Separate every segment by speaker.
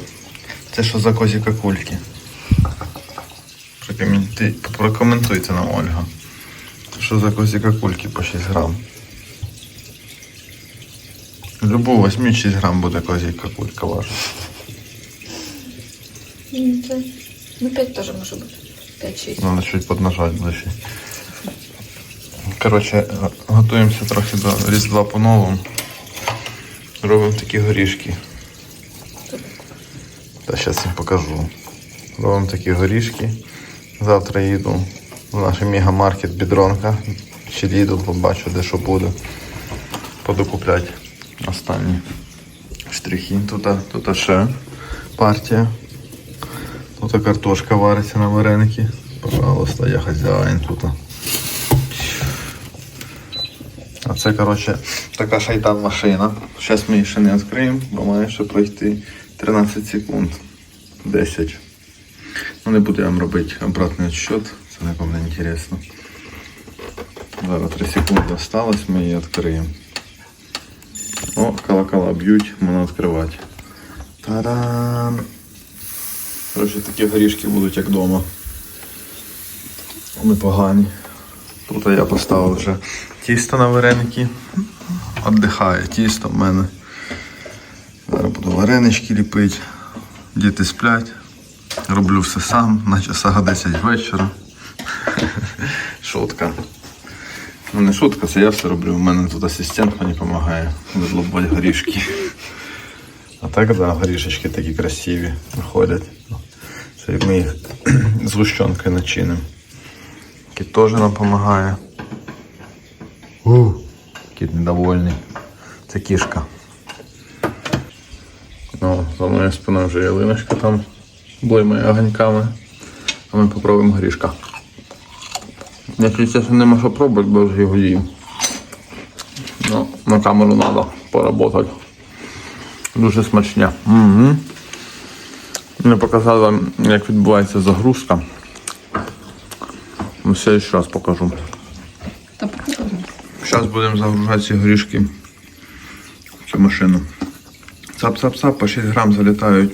Speaker 1: Це, це що за козіка кульки? Прокоменти... Прокоментуйте нам, Ольга. Що за козіка кульки по 6 грам? Любу возьміть 6 грам буде козіка кулька ваша.
Speaker 2: Ну, це- Ну, 5 теж може бути. 5-6.
Speaker 1: Надо чуть поднажать ближче. Коротше, готуємося трохи до Різдва по-новому. Робимо такі горішки. Та зараз їм покажу. Робимо такі горішки. Завтра їду в наш мегамаркет Бідронка. Чи Lidl, побачу, де що буде. Буду купляти останні штрихи. Тут, тут ще партія. Тут картошка вариться на вареники. Пожалуйста, я хазяїн тут. А це, коротше, така шайтан машина. Зараз ми її ще не відкриємо, бо має ще пройти 13 секунд. 10. Ну не буду я вам робити обратний відсчет, це нікому не інтересно. Зараз 3 секунди осталось, ми її відкриємо. О, колокола б'ють, можна відкривати. Та-дам! Коротше, такі горішки будуть як вдома. Непогані. Тут я поставив вже тісто на вареники. Отдихає тісто в мене. Зараз буду варенички ліпити. Діти сплять. Роблю все сам, на часах 10 вечора. Шутка. Ну не шутка, це я все роблю. У мене тут асистент мені допомагає видлобувати горішки. А так, да, горішечки такі красиві виходять. Це ми їх з гущенкою начинимо. Кіт теж нам допомагає. Кіт недовольний. Це кішка. Ну, за моєю спиною вже ялиночка там блимає огоньками. А ми попробуємо горішка. Якщо чесно, нема що пробувати, бо вже його їм. Ну, на камеру треба поработати. Дуже смачне. Угу. Не показав вам, як відбувається загрузка. Ну, Все ще раз покажу.
Speaker 2: Та покажу.
Speaker 1: Зараз будемо загружати ці горішки в цю машину. Цап-цап-цап, по 6 грам залітають.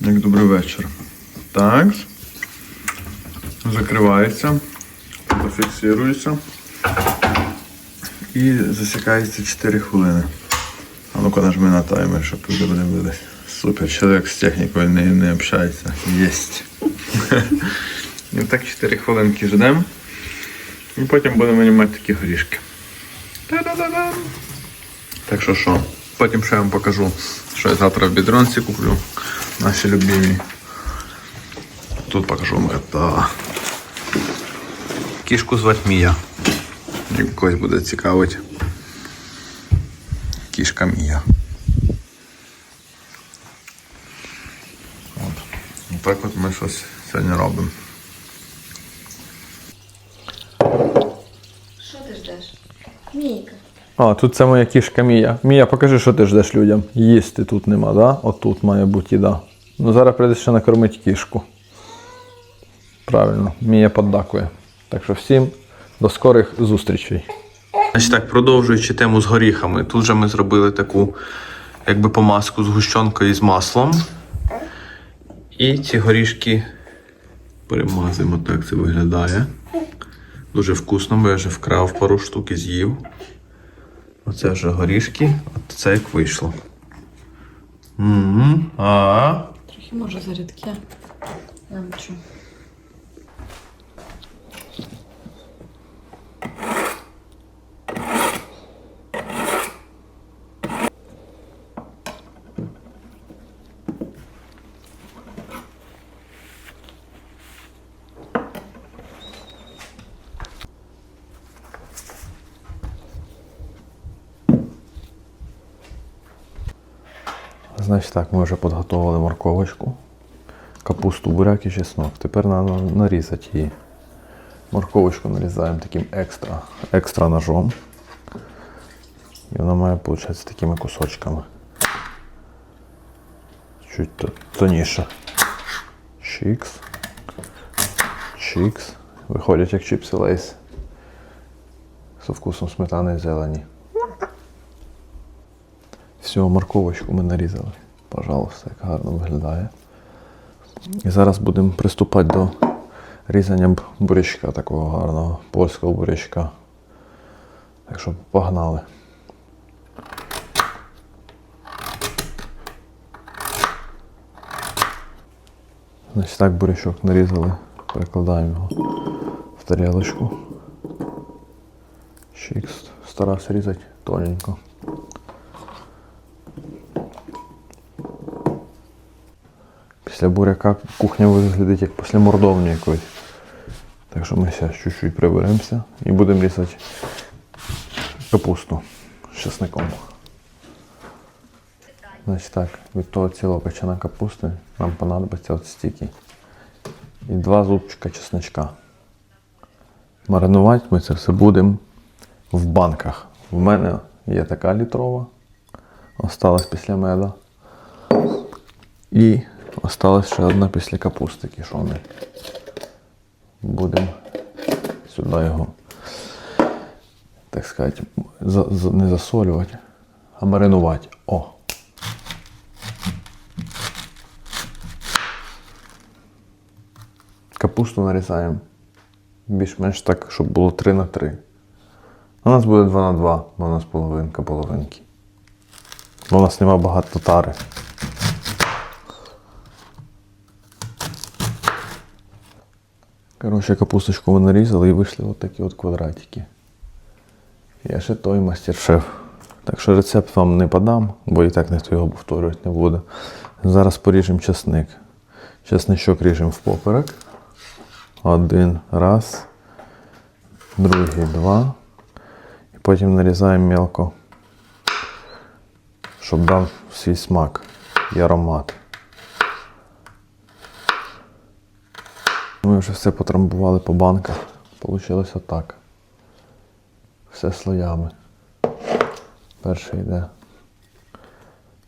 Speaker 1: Як добрий вечір. Так. Закривається. Зафіксується. І засікається 4 хвилини. А ну-ка нажми на таймер, щоб люди подивились. Супер, чоловік з технікою не, не общається. Єсть. І так 4 хвилинки ждемо. І потім будемо винімати такі горішки. Та-да-да-дам. Так що що, потім ще я вам покажу, що я завтра в бідронці куплю. Наші любимі. Тут покажу вам это. Кішку звати Мія. Як когось буде цікавить. Кішка Мія. От. Так от ми щось сьогодні робимо.
Speaker 2: Що ти ждеш? Мійка.
Speaker 3: А, тут це моя кішка Мія. Мія, покажи, що ти ждеш людям. Їсти тут нема, да? Отут має бути їда. Ну зараз прийдеш ще накормити кішку. Правильно, Мія поддакує. Так що всім до скорих зустрічей.
Speaker 1: Значить так, продовжуючи тему з горіхами, тут же ми зробили таку якби помазку з гущонкою і з маслом. І ці горішки перемазуємо, так це виглядає. Дуже вкусно, бо я вже вкрав пару штук і з'їв. Оце вже горішки, от це як вийшло. Угу. А.
Speaker 2: Трохи може зарідке.
Speaker 3: Значить так, ми вже підготували морковочку, капусту, буряк і чеснок. Тепер треба нарізати її. Морковочку нарізаємо таким екстра, екстра ножом. І вона має виходить такими кусочками. Чуть то- тонніше. Чікс. Чікс. Виходять як чіпси лейс. З вкусом сметани і зелені. Все, морковочку ми нарізали.
Speaker 1: Пожалуйста, як гарно виглядає. І зараз будемо приступати до різання бурячка такого гарного, польського бурячка. Так що погнали. Значить так бурячок нарізали, перекладаємо його в тарілочку. Чикс. Старався різати тоненько. Після буряка кухня виглядить як після мордовні якоїсь. Так що ми зараз чуть-чуть приберемося і будемо різати капусту з чесником. Значить так, від того цілого печена капусти нам понадобиться от стільки. І два зубчика чесночка. Маринувати ми це все будемо в банках. В мене є така літрова, осталась після меда. І осталась ще одна після капусти кішони. Будемо сюди його, так сказати, за, за- не засолювати, а маринувати. О! Капусту нарізаємо більш-менш так, щоб було 3 на 3. У нас буде 2 на 2, бо у нас половинка половинки. Бо у нас нема багато тари. Коротше, капусточку ми нарізали і вийшли от такі от квадратики. Я ще той мастер-шеф. Так що рецепт вам не подам, бо і так ніхто його повторювати не буде. Зараз поріжемо чесник. Чесничок ріжемо в поперек. Один раз. Другий два. І потім нарізаємо мелко, щоб дав свій смак і аромат. Ми вже все потрамбували по банках. Получилось отак. Все слоями. Перший йде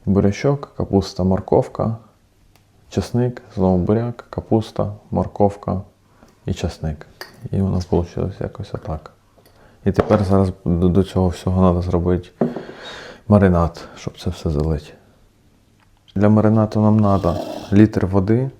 Speaker 1: бурячок, капуста, морковка, чесник, знову буряк, капуста, морковка і чесник. І воно вийшло якось отак. І тепер зараз до цього всього треба зробити маринад, щоб це все залити. Для маринату нам треба літр води.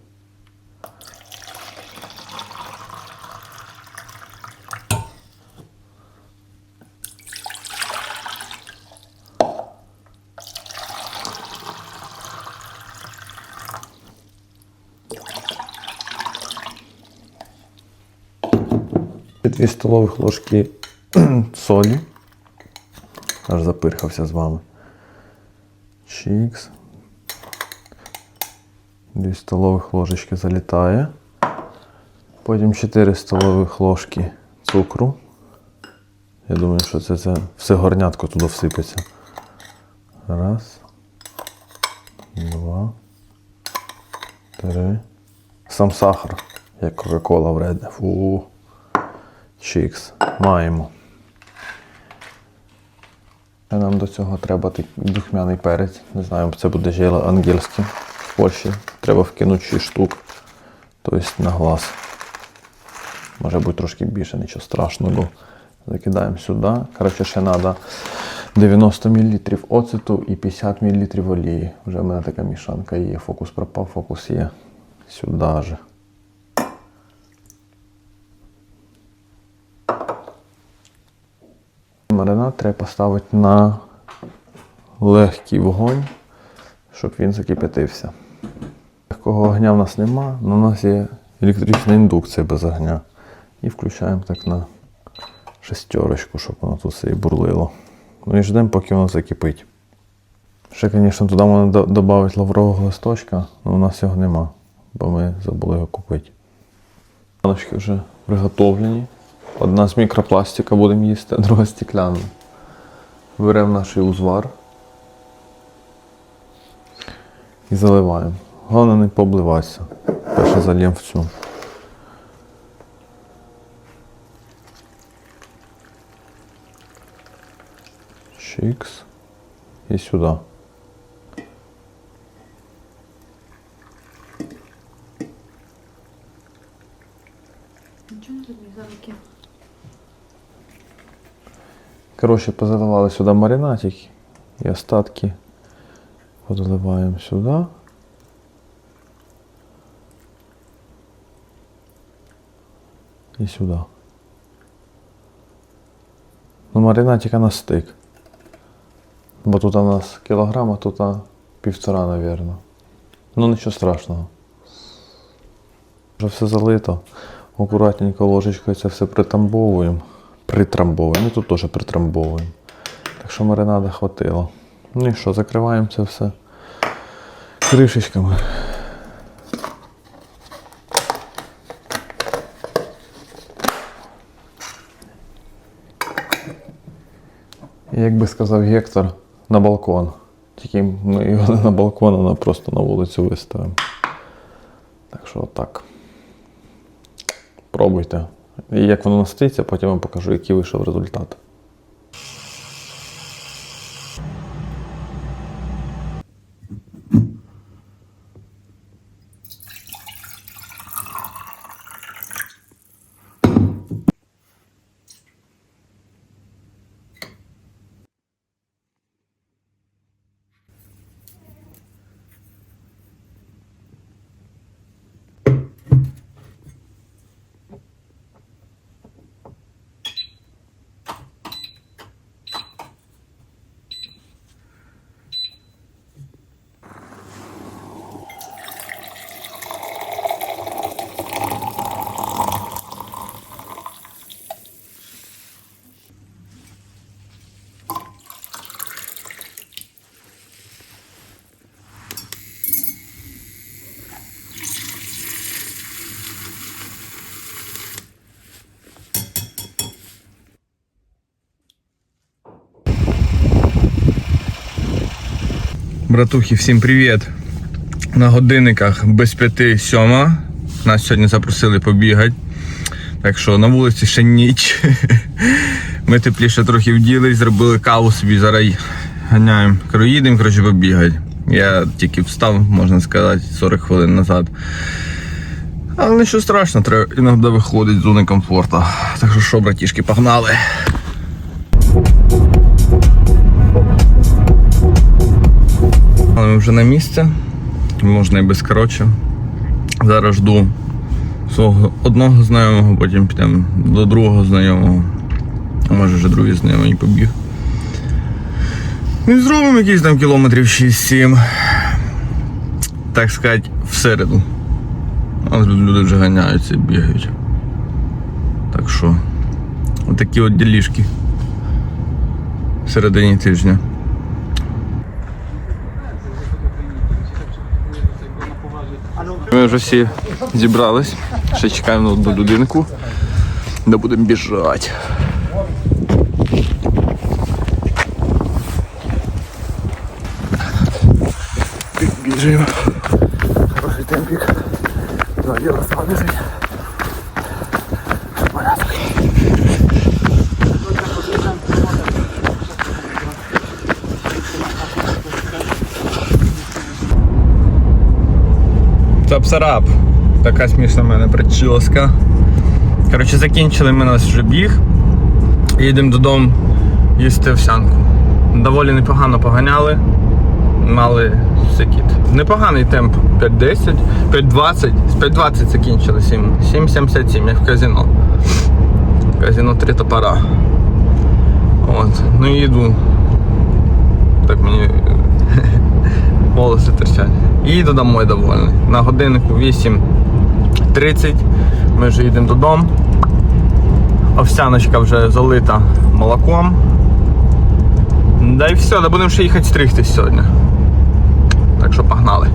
Speaker 1: Дві столових ложки солі. Аж запирхався з вами. Чікс. Дві столових ложечки залітає. Потім 4 столових ложки цукру. Я думаю, що це, це все горнятко туди всипеться. Раз. Два. Три. Сам сахар, як Кока-Кола вредне. Фу. Чікс. Маємо. Нам до цього треба духмяний перець. Не знаю, це буде жело ангельське в Польщі. Треба вкинути 6 штук. Тобто на глаз. Може бути трошки більше, нічого страшного. Закидаємо сюди. Коротше, ще треба 90 мл оцету і 50 мл олії. Вже в мене така мішанка є. Фокус пропав, фокус є. Сюди же. Маринад треба поставити на легкий вогонь, щоб він закип'ятився. Легкого огня в нас нема, але у нас є електрична індукція без огня. І включаємо так на шестерочку, щоб воно тут все і бурлило. Ну і ждемо, поки воно закипить. Ще, звісно, туди можна додати лаврового листочка, але у нас його нема, бо ми забули його купити. Баночки вже приготовлені. Одна з мікропластика будемо їсти, а друга стекляна. Беремо наш узвар і заливаємо. Головне не пообливатися. Перше зальємо в цю. Чикс. І сюди.
Speaker 2: Нічого не тобі за руки.
Speaker 1: Коротше, позаливали сюди маринадик і остатки
Speaker 3: Подливаємо сюди. І сюди. Ну, маринадика на стик. Бо тут у нас кілограм, а тут півтора, напевно. Ну нічого страшного. Вже все залито. Акуратненько ложечкою це все притамбовуємо. Притрамбовуємо. Ну тут теж притрамбовуємо. Так що маринада хватило. Ну і що, закриваємо це все кришечками. Як би сказав Гектор, на балкон. Тільки ми його не на балкон, а просто на вулицю виставимо. Так що отак. Пробуйте. Як воно настоїться, потім вам покажу, який вийшов результат.
Speaker 1: Братухи, всім привіт! На годинниках без п'яти сьома. Нас сьогодні запросили побігати. Так що на вулиці ще ніч. Ми тепліше трохи вділись, зробили каву собі, зараз ганяємо. Їдемо, коротше, побігати. Я тільки встав, можна сказати, 40 хвилин назад. Але нічого страшного, треба іноді виходить з зони комфорту. Так що що, братішки, погнали. Ми вже на місці. Можна і без коротше. Зараз жду свого одного знайомого, потім підемо до другого знайомого. А може вже другий знайомий побіг. І зробимо якісь там кілометрів 6-7. Так сказати, всереду. А люди вже ганяються і бігають. Так що, отакі от ділішки. В середині тижня. Вже всі зібрались. Ще чекаємо на одну людинку, де будемо біжати. Біжимо. Хороший темпік. Два діла. Порядок. Цап-сарап. Така смішна в мене причілоска. Коротше, закінчили ми наш вже біг. Їдемо додому їсти овсянку. Доволі непогано поганяли. Мали секіт. Непоганий темп 5.10, 5.20. З 5.20 закінчили 7. 7.77, як в казино. Казино три топора. От. Ну і їду. Так мені волоси торчать. І їду домой довольний. На годиннику 8.30. Ми вже їдемо додому. Овсяночка вже залита молоком. Да і все, да будемо ще їхати стригтись сьогодні. Так що погнали.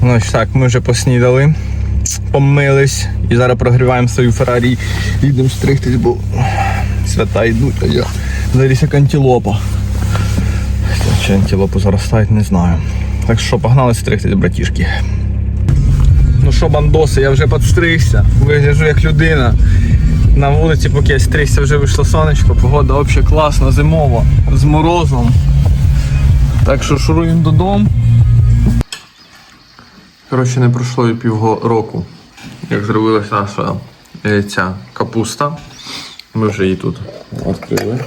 Speaker 1: Значить так, ми вже поснідали, помились і зараз прогріваємо свою Феррарі. Їдемо стригтись, бо свята йдуть, а я Зараз як. Чи антилопу заростають, не знаю. Так що погнали стригти, братішки. Ну що, бандоси, я вже підстригся, вигляджу як людина. На вулиці, поки я стригся, вже вийшло сонечко, погода взагалі класна, зимова, з морозом. Так що шуруємо додому. Коротше, не пройшло і півроку, як зробилася наша е, ця капуста. Ми вже її тут відкрили.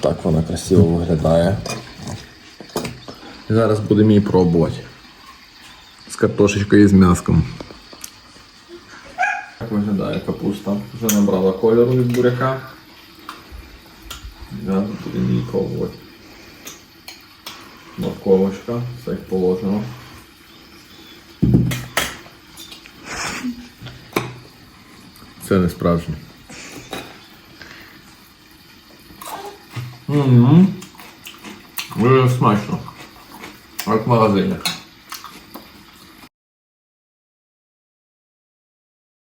Speaker 1: Так вона красиво виглядає. Зараз будемо її пробувати. З картошечкою і з м'яском. Так виглядає капуста. Вже набрала кольору від буряка. Зараз будемо її пробувати. Морковочка, все як положено. Це не справжнє. Ммм. Дуже смачно. Як в магазині.